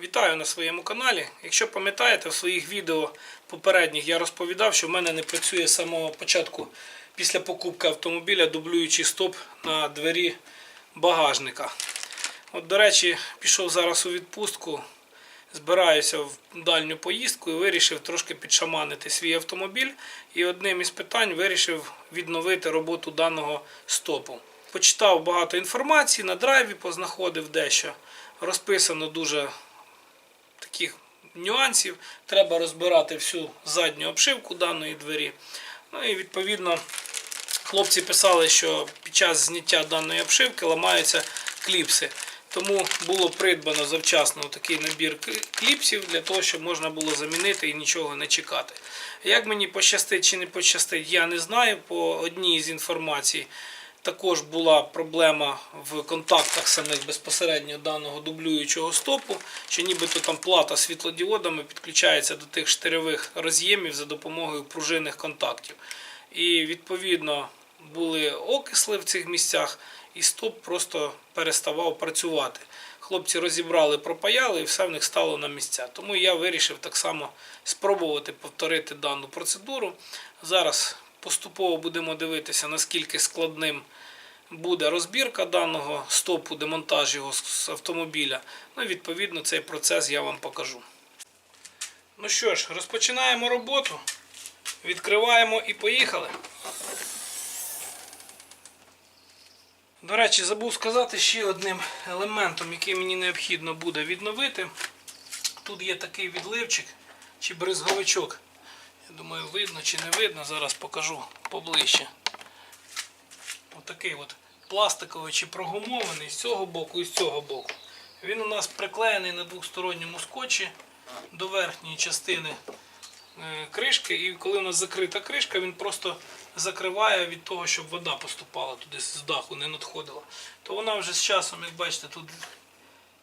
Вітаю на своєму каналі. Якщо пам'ятаєте, в своїх відео попередніх я розповідав, що в мене не працює з самого початку після покупки автомобіля дублюючий стоп на двері багажника. От, до речі, пішов зараз у відпустку, збираюся в дальню поїздку і вирішив трошки підшаманити свій автомобіль. І одним із питань вирішив відновити роботу даного стопу. Почитав багато інформації, на драйві познаходив дещо. Розписано дуже таких нюансів. Треба розбирати всю задню обшивку даної двері. Ну і відповідно хлопці писали, що під час зняття даної обшивки ламаються кліпси. Тому було придбано завчасно такий набір кліпсів для того, щоб можна було замінити і нічого не чекати. Як мені пощастить чи не пощастить, я не знаю. По одній з інформацій також була проблема в контактах самих безпосередньо даного дублюючого стопу, що нібито там плата світлодіодами підключається до тих штирьових роз'ємів за допомогою пружинних контактів. І відповідно були окисли в цих місцях, і стоп просто переставав працювати. Хлопці розібрали, пропаяли і все в них стало на місця. Тому я вирішив так само спробувати повторити дану процедуру. Зараз поступово будемо дивитися, наскільки складним буде розбірка даного стопу, демонтаж його з- автомобіля. Ну, відповідно, цей процес я вам покажу. Ну що ж, розпочинаємо роботу. Відкриваємо і поїхали. До речі, забув сказати ще одним елементом, який мені необхідно буде відновити. Тут є такий відливчик чи бризговичок. Думаю, видно чи не видно, зараз покажу поближче. Отакий от пластиковий чи прогумований з цього боку і з цього боку. Він у нас приклеєний на двосторонньому скотчі до верхньої частини е, кришки. І коли у нас закрита кришка, він просто закриває від того, щоб вода поступала туди з даху, не надходила. То вона вже з часом, як бачите, тут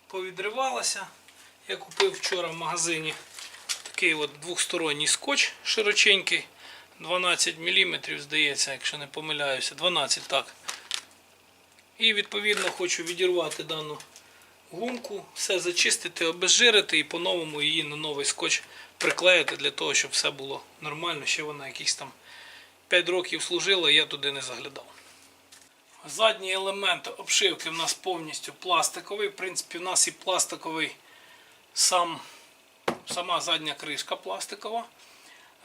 повідривалася. Я купив вчора в магазині такий от двохсторонній скотч широченький. 12 мм, здається, якщо не помиляюся. 12 так. І відповідно хочу відірвати дану гумку, все зачистити, обезжирити і по-новому її на новий скотч приклеїти для того, щоб все було нормально. Ще вона якісь там 5 років служила, я туди не заглядав. Задній елемент обшивки в нас повністю пластиковий. В принципі, в нас і пластиковий сам, сама задня кришка пластикова.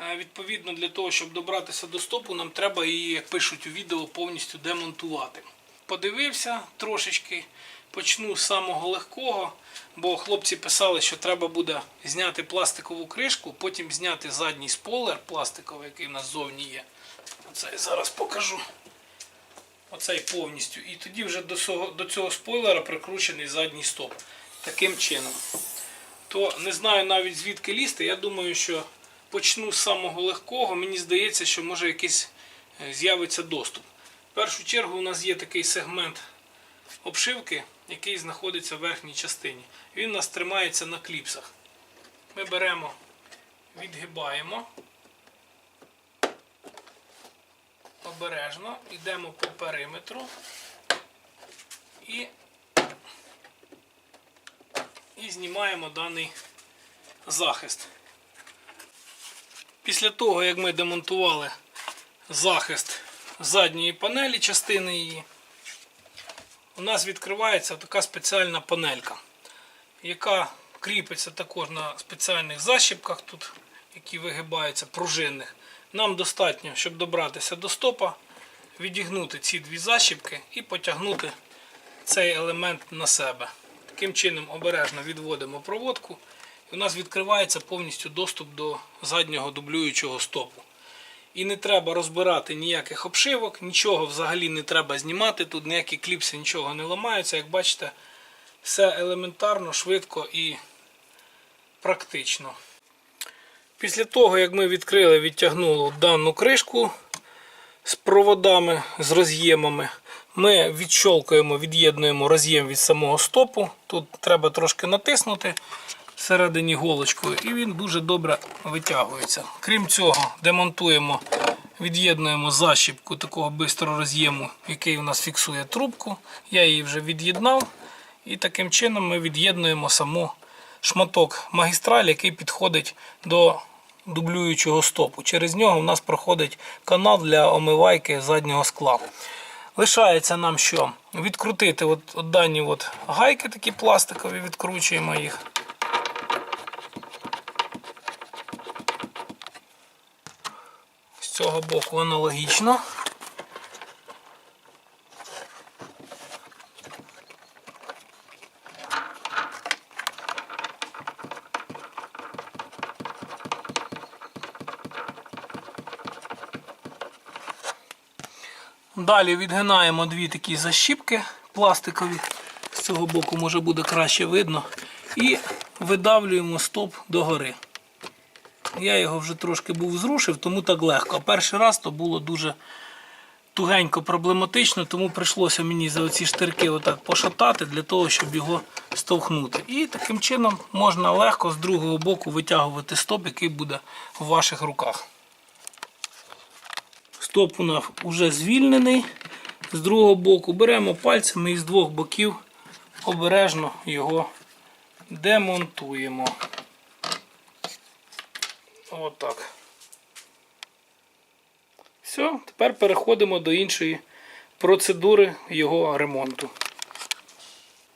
Е, Відповідно, для того, щоб добратися до стопу, нам треба її, як пишуть у відео, повністю демонтувати. Подивився трошечки, почну з самого легкого, бо хлопці писали, що треба буде зняти пластикову кришку, потім зняти задній спойлер пластиковий, який в нас ззовні є. Оце я зараз покажу. Оцей повністю. І тоді вже до цього спойлера прикручений задній стоп. Таким чином. То не знаю навіть звідки лізти. Я думаю, що почну з самого легкого. Мені здається, що може якийсь е, з'явиться доступ. В першу чергу у нас є такий сегмент обшивки, який знаходиться в верхній частині. Він у нас тримається на кліпсах. Ми беремо, відгибаємо. Обережно йдемо по периметру і, і знімаємо даний захист. Після того, як ми демонтували захист задньої панелі, частини її, у нас відкривається така спеціальна панелька, яка кріпиться також на спеціальних защіпках, тут, які вигибаються пружинних. Нам достатньо, щоб добратися до стопа, відігнути ці дві защіпки і потягнути цей елемент на себе. Таким чином обережно відводимо проводку. І у нас відкривається повністю доступ до заднього дублюючого стопу. І не треба розбирати ніяких обшивок, нічого взагалі не треба знімати. Тут ніякі кліпси нічого не ламаються. Як бачите, все елементарно, швидко і практично. Після того, як ми відкрили, відтягнули дану кришку з проводами, з роз'ємами, ми відщолкуємо, від'єднуємо роз'єм від самого стопу. Тут треба трошки натиснути всередині голочкою, і він дуже добре витягується. Крім цього, демонтуємо, від'єднуємо защіпку такого бистрого роз'єму, який у нас фіксує трубку. Я її вже від'єднав. І таким чином ми від'єднуємо саму шматок магістралі, який підходить до дублюючого стопу. Через нього в нас проходить канал для омивайки заднього скла. Лишається нам що? Відкрутити от, от дані от гайки такі пластикові, відкручуємо їх. З цього боку аналогічно. Далі відгинаємо дві такі защіпки пластикові. З цього боку може буде краще видно. І видавлюємо стоп догори. Я його вже трошки був зрушив, тому так легко. Перший раз то було дуже тугенько проблематично, тому прийшлося мені за оці штирки отак пошатати для того, щоб його стовхнути. І таким чином можна легко з другого боку витягувати стоп, який буде в ваших руках. Стоп у нас вже звільнений. З другого боку беремо пальцями і з двох боків обережно його демонтуємо. Отак. Все, тепер переходимо до іншої процедури його ремонту.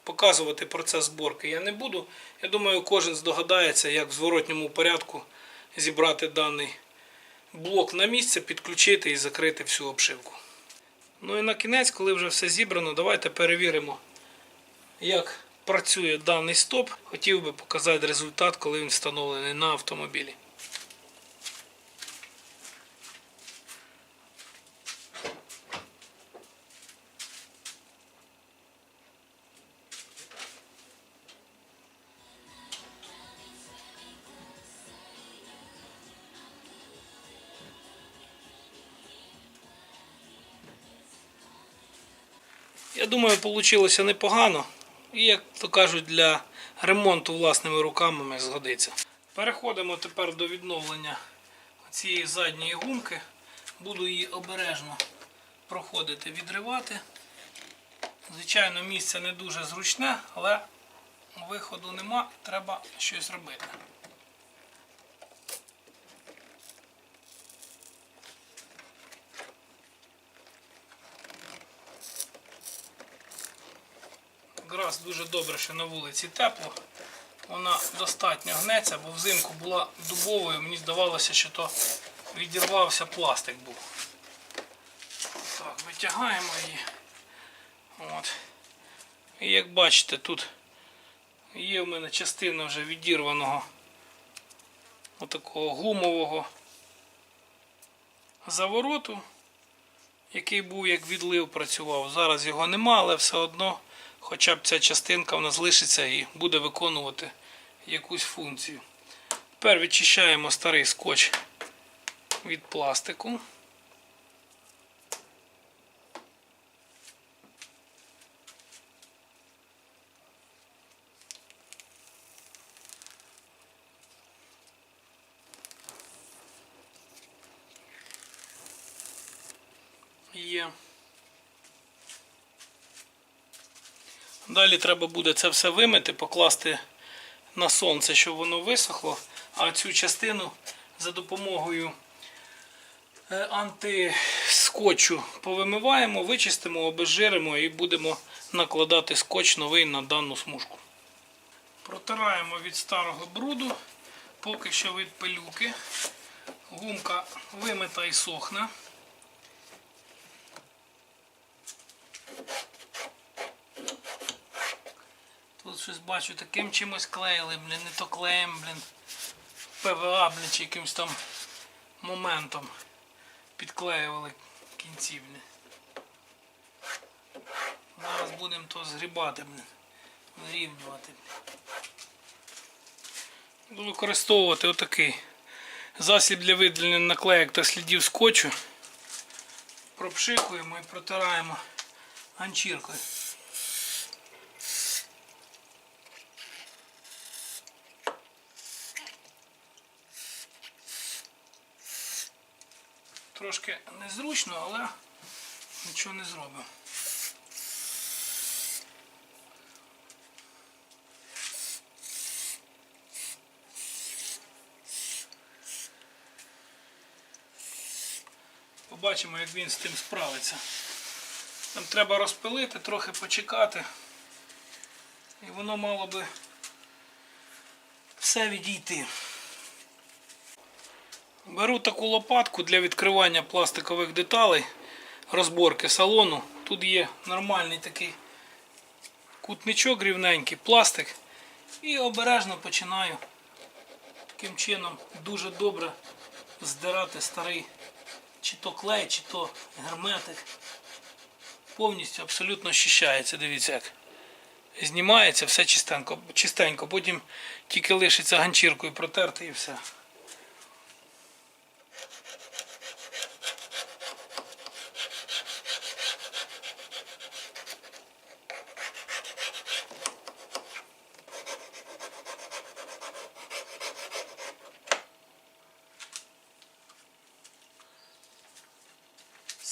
Показувати процес зборки я не буду. Я думаю, кожен здогадається, як в зворотньому порядку зібрати даний блок на місце, підключити і закрити всю обшивку. Ну і на кінець, коли вже все зібрано, давайте перевіримо, як працює даний стоп. Хотів би показати результат, коли він встановлений на автомобілі. Я думаю, вийшло непогано. І, як то кажуть, для ремонту власними руками згодиться. Переходимо тепер до відновлення цієї задньої гумки. Буду її обережно проходити, відривати. Звичайно, місце не дуже зручне, але виходу нема, треба щось робити. Якраз дуже добре, що на вулиці тепло. Вона достатньо гнеться, бо взимку була дубовою, мені здавалося, що то відірвався пластик був. Так, витягаємо її. От. І як бачите, тут є в мене частина вже відірваного отакого гумового завороту, який був як відлив працював. Зараз його нема, але все одно хоча б ця частинка в нас лишиться і буде виконувати якусь функцію. Тепер відчищаємо старий скотч від пластику. Є. Далі треба буде це все вимити, покласти на сонце, щоб воно висохло. А цю частину за допомогою е, антискотчу повимиваємо, вичистимо, обезжиримо і будемо накладати скотч новий на дану смужку. Протираємо від старого бруду, поки що від пилюки. Гумка вимита і сохне. Тут щось бачу, таким чимось клеїли, блін, не то клеєм, блін. ПВА, блін, чи якимось там моментом підклеювали кінці, блін. Зараз будемо то згрібати, блін. Вирівнювати. Буду використовувати отакий засіб для видалення наклеїк та слідів скотчу. Пропшикуємо і протираємо ганчіркою. Трошки незручно, але нічого не зробимо. Побачимо, як він з тим справиться. Там треба розпилити, трохи почекати. І воно мало би все відійти. Беру таку лопатку для відкривання пластикових деталей, розборки салону. Тут є нормальний такий кутничок рівненький, пластик. І обережно починаю таким чином дуже добре здирати старий чи то клей, чи то герметик. Повністю абсолютно щищається, дивіться як. Знімається все чистенько, чистенько, потім тільки лишиться ганчіркою протерти і все.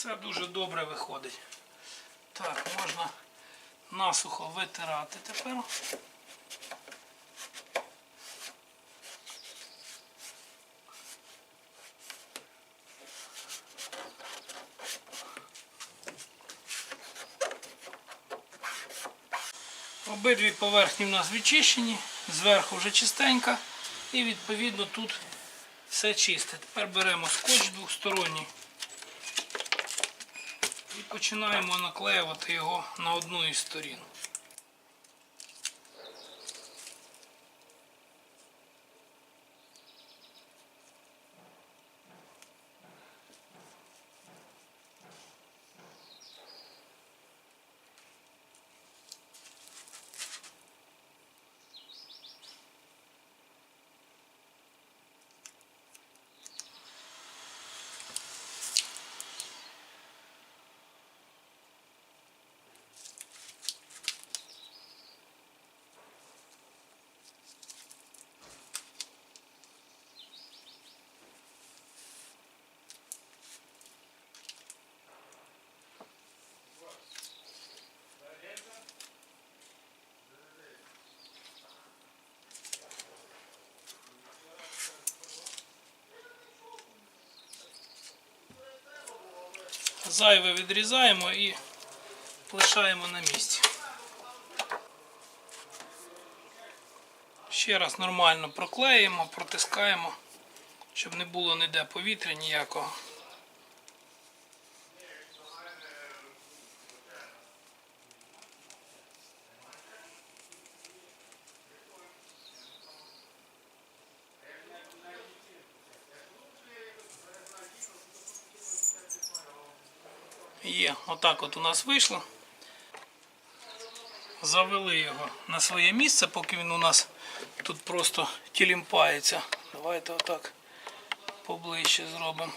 Все дуже добре виходить. Так, можна насухо витирати тепер. Обидві поверхні в нас відчищені, зверху вже чистенька і відповідно тут все чисте. Тепер беремо скотч двосторонній починаємо наклеювати його на одну із сторін. Зайве відрізаємо і лишаємо на місці. Ще раз нормально проклеїмо, протискаємо, щоб не було ніде повітря ніякого. Є, отак от у нас вийшло. Завели його на своє місце, поки він у нас тут просто тілімпається. Давайте отак поближче зробимо.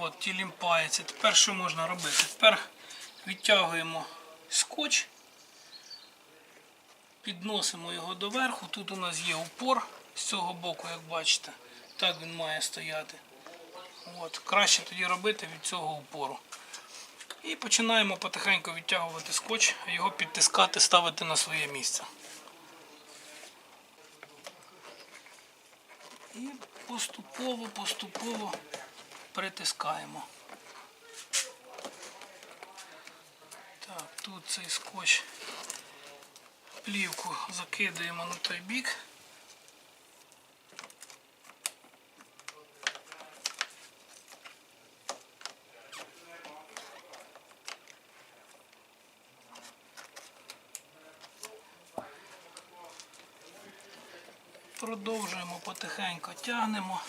От, тілімпається. Тепер що можна робити? Тепер відтягуємо скотч, підносимо його доверху. Тут у нас є упор з цього боку, як бачите. Так він має стояти. От, краще тоді робити від цього упору. І починаємо потихеньку відтягувати скотч, його підтискати, ставити на своє місце. І поступово, поступово притискаємо. Так, тут цей скотч, плівку закидаємо на той бік. Потихеньку тягнемо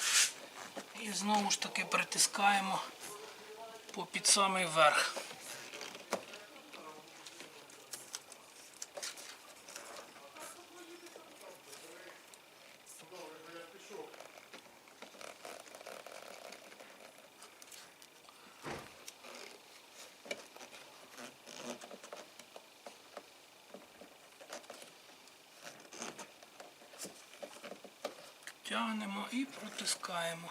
і знову ж таки притискаємо по під самий верх. Тягнемо і протискаємо.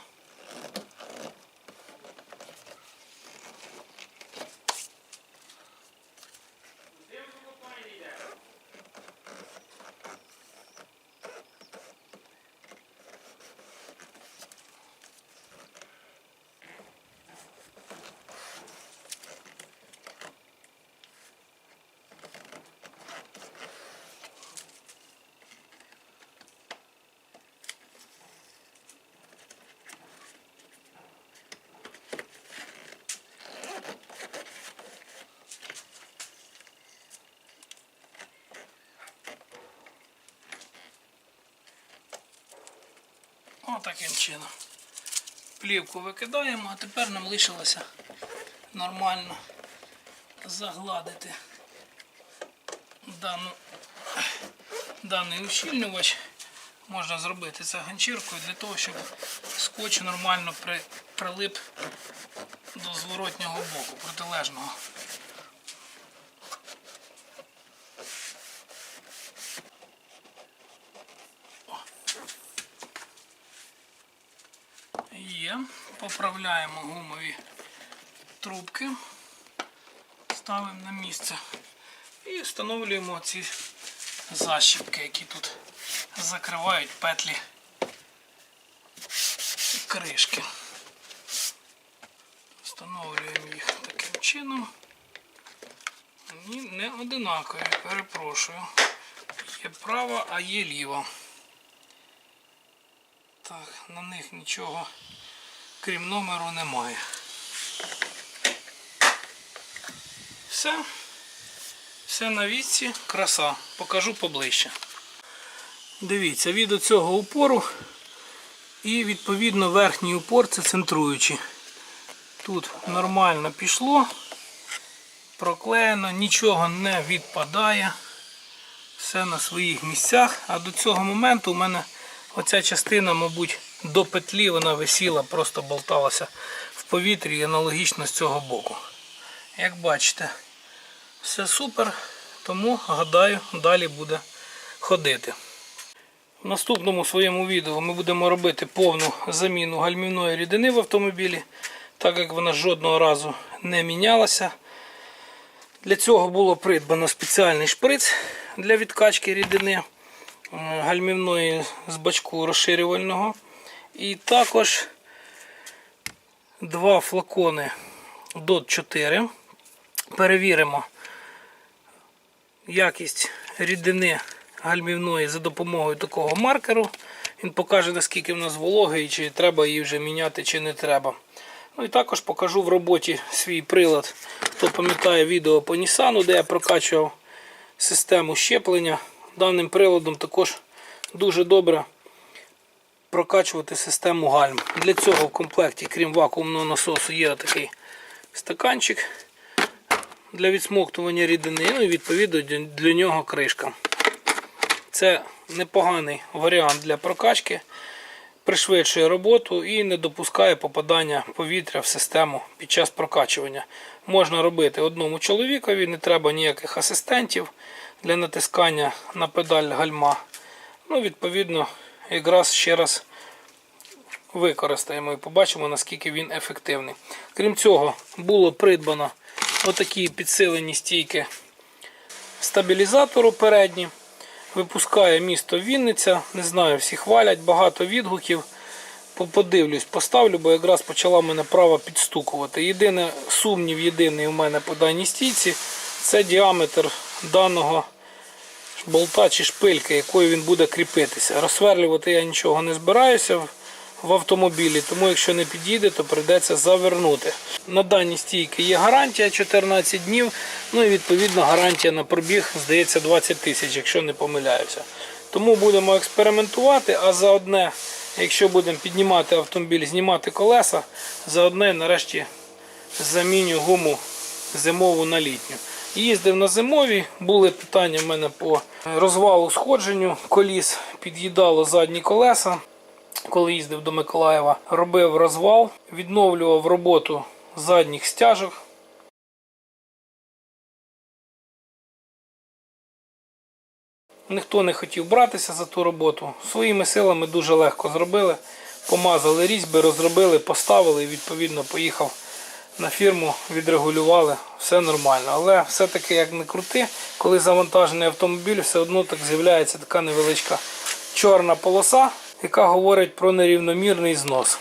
Отаким чином. Плівку викидаємо, а тепер нам лишилося нормально загладити дану, даний ущільнювач. Можна зробити це ганчіркою для того, щоб скотч нормально при, прилип до зворотнього боку, протилежного. Є. Поправляємо гумові трубки, ставимо на місце і встановлюємо ці защіпки, які тут закривають петлі кришки. Встановлюємо їх таким чином. Вони не одинакові, перепрошую. Є права, а є ліва. Так, на них нічого крім номеру немає. Все. Все на вісці, краса. Покажу поближче. Дивіться, від цього упору і відповідно верхній упор це центруючий. Тут нормально пішло, проклеєно, нічого не відпадає. Все на своїх місцях. А до цього моменту у мене оця частина, мабуть, до петлі вона висіла, просто болталася в повітрі і аналогічно з цього боку. Як бачите, все супер, тому гадаю, далі буде ходити. В наступному своєму відео ми будемо робити повну заміну гальмівної рідини в автомобілі, так як вона жодного разу не мінялася. Для цього було придбано спеціальний шприц для відкачки рідини гальмівної з бачку розширювального. І також два флакони DOT 4. Перевіримо якість рідини гальмівної за допомогою такого маркеру. Він покаже, наскільки в нас вологий, чи треба її вже міняти, чи не треба. Ну і також покажу в роботі свій прилад. Хто пам'ятає відео по Nissan, де я прокачував систему щеплення. Даним приладом також дуже добре прокачувати систему гальм. Для цього в комплекті, крім вакуумного насосу, є такий стаканчик для відсмоктування рідини. Ну і відповідно для нього кришка. Це непоганий варіант для прокачки, пришвидшує роботу і не допускає попадання повітря в систему під час прокачування. Можна робити одному чоловікові, не треба ніяких асистентів для натискання на педаль гальма. Ну, відповідно, якраз ще раз використаємо і побачимо, наскільки він ефективний. Крім цього, було придбано отакі підсилені стійки стабілізатору передні. Випускає місто Вінниця. Не знаю, всі хвалять, багато відгуків. Подивлюсь, поставлю, бо якраз почала мене право підстукувати. Єдине сумнів, єдиний у мене по даній стійці це діаметр даного болта чи шпильки, якою він буде кріпитися. Розсверлювати я нічого не збираюся в- автомобілі, тому якщо не підійде, то прийдеться завернути. На дані стійки є гарантія 14 днів, ну і відповідно гарантія на пробіг, здається, 20 тисяч, якщо не помиляюся. Тому будемо експериментувати, а заодне, якщо будемо піднімати автомобіль, знімати колеса, заодне нарешті заміню гуму зимову на літню. Їздив на зимові, були питання в мене по розвалу сходженню коліс, під'їдало задні колеса. Коли їздив до Миколаєва, робив розвал, відновлював роботу задніх стяжок. Ніхто не хотів братися за ту роботу. Своїми силами дуже легко зробили. Помазали різьби, розробили, поставили і відповідно поїхав на фірму, відрегулювали, все нормально. Але все-таки, як не крути, коли завантажений автомобіль, все одно так з'являється така невеличка чорна полоса, яка говорить про нерівномірний знос.